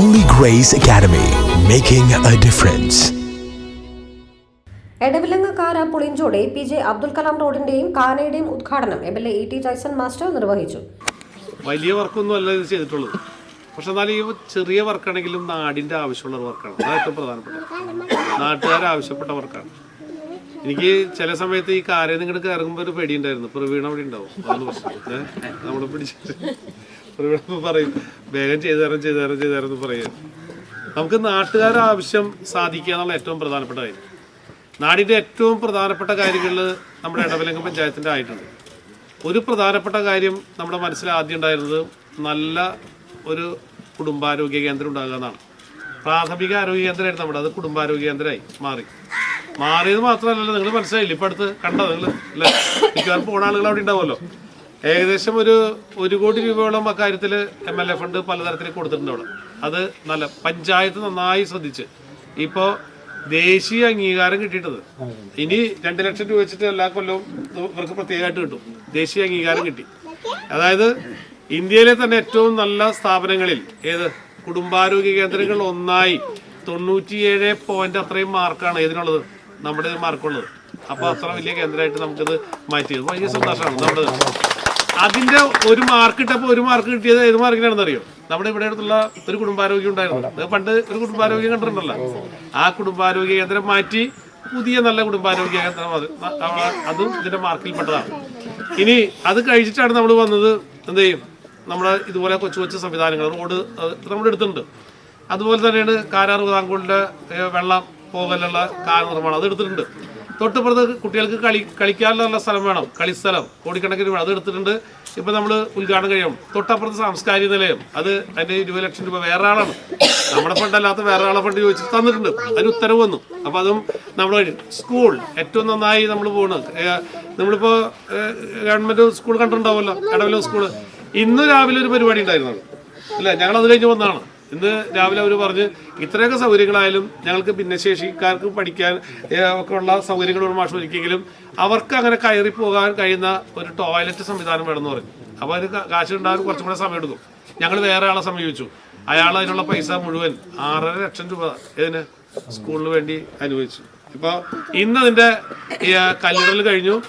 Holy Grace Academy, making a difference. എടവിലങ്ങക്കാര Pulinchode A P J Abdul Kalam റോഡിന്റെയും കാനയുടെയും ഉദ്ഘാടനം M L A T Jaison master നിർവഹിച്ചു. വലിയ വർക്കൊന്നും അല്ല ഇത് ചെയ്തിട്ടുള്ളത്. പക്ഷെ എന്നാലും ഈ ചെറിയ വർക്കാണെങ്കിലും നാടിന്റെ ആവശ്യമുള്ള വർക്കാണ്. അതാണ് ഏറ്റവും പ്രധാനപ്പെട്ടത്. നാട്ടുകാർ ആവശ്യപ്പെട്ട വർക്കാണ്. എനിക്ക് ചില സമയത്ത് ഈ കാര്യം നിങ്ങൾക്ക് ഇറങ്ങുമ്പോൾ ഒരു പേടിയുണ്ടായിരുന്നു. പ്രവീണ അവിടെ ഉണ്ടാവും. നമ്മളെ പിടിച്ചിട്ട് പ്രവീണ പറയും വേഗം ചെയ്തു തരാം ചെയ്തു തരാം ചെയ്തു തരാം എന്ന് പറയും. നമുക്ക് നാട്ടുകാരുടെ ആവശ്യം സാധിക്കുക എന്നുള്ള ഏറ്റവും പ്രധാനപ്പെട്ട കാര്യം. നാടിന്റെ ഏറ്റവും പ്രധാനപ്പെട്ട കാര്യങ്ങളിൽ നമ്മുടെ ഇടവലങ്ക പഞ്ചായത്തിന്റെ ആയിട്ടുണ്ട്. ഒരു പ്രധാനപ്പെട്ട കാര്യം നമ്മുടെ മനസ്സിൽ ആദ്യം ഉണ്ടായിരുന്നത് നല്ല ഒരു കുടുംബാരോഗ്യ കേന്ദ്രം ഉണ്ടാകുക എന്നാണ് പ്രാഥമിക ആരോഗ്യ കേന്ദ്രമായിരുന്നു നമ്മുടെ അത് കുടുംബാരോഗ്യ കേന്ദ്രമായി മാറി. മാറിയത് മാത്രമല്ലല്ലോ നിങ്ങൾ മനസ്സിലായില്ല? ഇപ്പം അടുത്ത് കണ്ടോ നിങ്ങൾ മിക്കവാറും പോണ ആളുകൾ അവിടെ ഉണ്ടാവുമല്ലോ. ഏകദേശം ഒരു ഒരു കോടി രൂപയോളം അക്കാര്യത്തിൽ എം എൽ എ ഫണ്ട് പലതരത്തിൽ കൊടുത്തിട്ടുണ്ട് അവിടെ. അത് നല്ല പഞ്ചായത്ത് നന്നായി ശ്രദ്ധിച്ച്. ഇപ്പോൾ ദേശീയ അംഗീകാരം കിട്ടിയിട്ടത്. ഇനി രണ്ട് ലക്ഷം രൂപ വെച്ചിട്ട് എല്ലാ കൊല്ലവും ഇവർക്ക് പ്രത്യേകമായിട്ട് കിട്ടും. ദേശീയ അംഗീകാരം കിട്ടി. അതായത് ഇന്ത്യയിലെ തന്നെ ഏറ്റവും നല്ല സ്ഥാപനങ്ങളിൽ ഏത്? കുടുംബാരോഗ്യ കേന്ദ്രങ്ങൾ ഒന്നായി തൊണ്ണൂറ്റിയേഴ് പോയിന്റ് അത്രയും മാർക്കാണ് ഇതിനുള്ളത് നമ്മുടെ മാർക്കുള്ളത് അപ്പൊ അത്ര വലിയ കേന്ദ്രമായിട്ട് നമുക്കത് മാറ്റിയത്. വലിയ സന്തോഷമാണ് നമ്മുടെ അതിന്റെ ഒരു മാർക്ക് ഇട്ടപ്പോ ഒരു മാർക്ക് കിട്ടിയത് ഏത് മാർക്കിനാണെന്ന് അറിയോ? നമ്മുടെ ഇവിടെ അടുത്തുള്ള ഒരു കുടുംബാരോഗ്യം ഉണ്ടായിരുന്നു. പണ്ട് ഒരു കുടുംബാരോഗ്യം കണ്ടിട്ടുണ്ടല്ലോ. ആ കുടുംബാരോഗ്യ കേന്ദ്രം മാറ്റി പുതിയ നല്ല കുടുംബാരോഗ്യ കേന്ദ്രം അത് അതും ഇതിന്റെ മാർക്കിൽപ്പെട്ടതാണ് ഇനി അത് കഴിച്ചിട്ടാണ് നമ്മൾ വന്നത് എന്ത് ചെയ്യും? നമ്മുടെ ഇതുപോലെ കൊച്ചു കൊച്ചു സംവിധാനങ്ങൾ റോഡ് നമ്മുടെ അടുത്തുണ്ട് അതുപോലെ തന്നെയാണ് കാരാർ താങ്കൂളിന്റെ വെള്ളം പോകലുള്ള കാർ നിർമ്മാണം അത് എടുത്തിട്ടുണ്ട്. തൊട്ടുപുറത്ത് കുട്ടികൾക്ക് കളി കളിക്കാനുള്ള സ്ഥലം വേണം. കളിസ്ഥലം കോടിക്കണക്കിന് വേണം അത് എടുത്തിട്ടുണ്ട്. ഇപ്പം നമ്മൾ ഉദ്ഘാടനം കഴിയും. തൊട്ടപ്പുറത്ത് സാംസ്കാരിക നിലയം. അത് അതിന്റെ ഇരുപത് ലക്ഷം രൂപ വേറെ ആളാണ്. നമ്മുടെ ഫണ്ടല്ലാത്ത വേറെ ആളെ ഫണ്ട് ചോദിച്ചിട്ട് തന്നിട്ടുണ്ട്. അതിന് ഉത്തരവ് വന്നു. അപ്പോൾ അതും നമ്മൾ സ്കൂൾ ഏറ്റവും നന്നായി നമ്മൾ പോകുന്നത് നമ്മളിപ്പോൾ ഗവൺമെന്റ് സ്കൂൾ കണ്ടിട്ടുണ്ടാവുമല്ലോ. ഇടവല സ്കൂൾ ഇന്ന് രാവിലെ ഒരു പരിപാടി ഉണ്ടായിരുന്നു അല്ല? അത് കഴിഞ്ഞ് വന്നതാണ്. ഇന്ന് രാവിലെ അവർ പറഞ്ഞ് ഇത്രയൊക്കെ സൗകര്യങ്ങളായാലും ഞങ്ങൾക്ക് ഭിന്നശേഷിക്കാർക്ക് പഠിക്കാൻ ഒക്കെ ഉള്ള സൗകര്യങ്ങൾ ഒരു മാഷം ഒരുക്കിയെങ്കിലും അവർക്ക് അങ്ങനെ കയറി പോകാൻ കഴിയുന്ന ഒരു ടോയ്ലറ്റ് സംവിധാനം വേണമെന്ന് പറഞ്ഞു. അപ്പോൾ അതിന് കാ- കാശ് ഉണ്ടാകാൻ കുറച്ചും കൂടെ സമയം എടുക്കും. ഞങ്ങൾ വേറെ ആളെ സമീപിച്ചു. അയാൾ അതിനുള്ള പൈസ മുഴുവൻ ആറര ലക്ഷം രൂപ ഇതിന് സ്കൂളിന് വേണ്ടി അനുവദിച്ചു. ഇപ്പോൾ ഇന്ന് അതിന്റെ കല്ലുകൾ കഴിഞ്ഞു.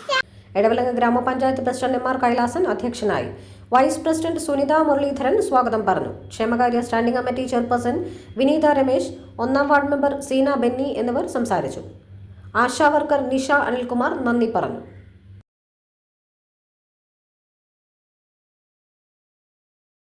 എടവിലങ്ങ ഗ്രാമപഞ്ചായത്ത് പ്രസിഡന്റ് എം ആർ കൈലാസൻ അധ്യക്ഷനായി. വൈസ് പ്രസിഡന്റ് സുനിത മുരളീധരൻ സ്വാഗതം പറഞ്ഞു. ക്ഷേമകാര്യ standing committee chairperson Vineetha Ramesh ഒന്നാം വാർഡ് മെമ്പർ സീന ബെന്നി എന്നിവർ സംസാരിച്ചു. ആശാവർക്കർ നിഷ അനിൽകുമാർ നന്ദി പറഞ്ഞു.